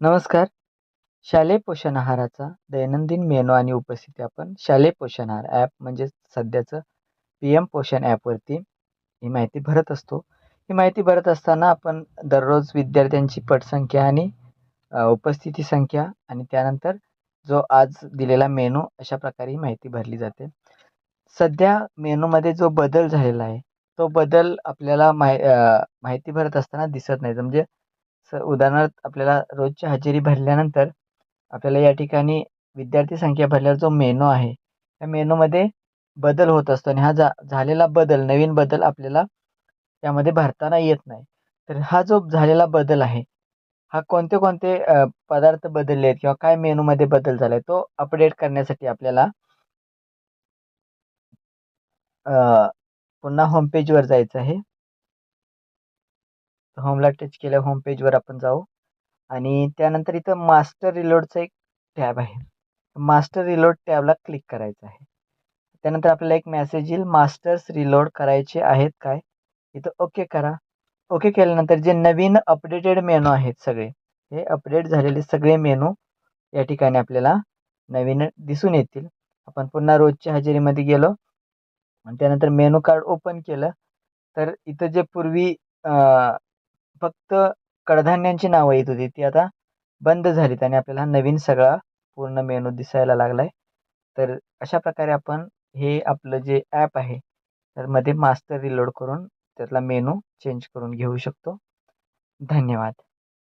नमस्कार. शालेय पोषण आहाराचा दैनंदिन मेनू आणि उपस्थिती आपण शालेय पोषण आहार ॲप म्हणजे सध्याचं पी एम पोषण ॲपवरती ही माहिती भरत असतो. ही माहिती भरत असताना आपण दररोज विद्यार्थ्यांची पटसंख्या आणि उपस्थिती संख्या आणि त्यानंतर जो आज दिलेला मेनू अशा प्रकारे ही माहिती भरली जाते. सध्या मेनूमध्ये जो बदल झालेला आहे तो बदल आपल्याला माहि माहिती भरत असताना दिसत नाही. म्हणजे स उदाहरणार्थ आपल्याला रोजची हजेरी भरल्यानंतर आपल्याला या ठिकाणी विद्यार्थी संख्या भरल्यावर जो मेनू आहे त्या मेनूमध्ये बदल होत असतो आणि हा जा झालेला बदल नवीन बदल आपल्याला त्यामध्ये भरताना येत नाही. तर हा जो झालेला बदल आहे हा कोणते कोणते पदार्थ बदलले आहेत किंवा काय मेनूमध्ये बदल झाला आहे तो अपडेट करण्यासाठी आपल्याला पुन्हा होमपेजवर जायचं आहे. होमला टच केल्या होम पेजवर आपण जाऊ. आणि त्यानंतर इथं मास्टर रिलोडचं एक टॅब आहे. मास्टर रिलोड टॅबला क्लिक करायचं आहे. त्यानंतर आपल्याला एक मॅसेज येईल मास्टर्स रिलोड करायचे आहेत काय? इथं ओके करा. ओके केल्यानंतर जे नवीन अपडेटेड मेनू आहेत सगळे हे अपडेट झालेले सगळे मेनू या ठिकाणी आपल्याला नवीन दिसून येतील. आपण पुन्हा रोजच्या हजेरीमध्ये गेलो. आणि त्यानंतर मेनू कार्ड ओपन केलं. तर इथं जे पूर्वी फक्त कडधान्यांची नावं येत होती. ती आता बंद झालीत आणि आपल्याला हा नवीन सगळा पूर्ण मेनू दिसायला लागला आहे तर अशा प्रकारे आपण हे आपलं जे ॲप आहे त्यामध्ये मास्टर रिलोड करून त्यातला मेनू चेंज करून घेऊ शकतो. धन्यवाद.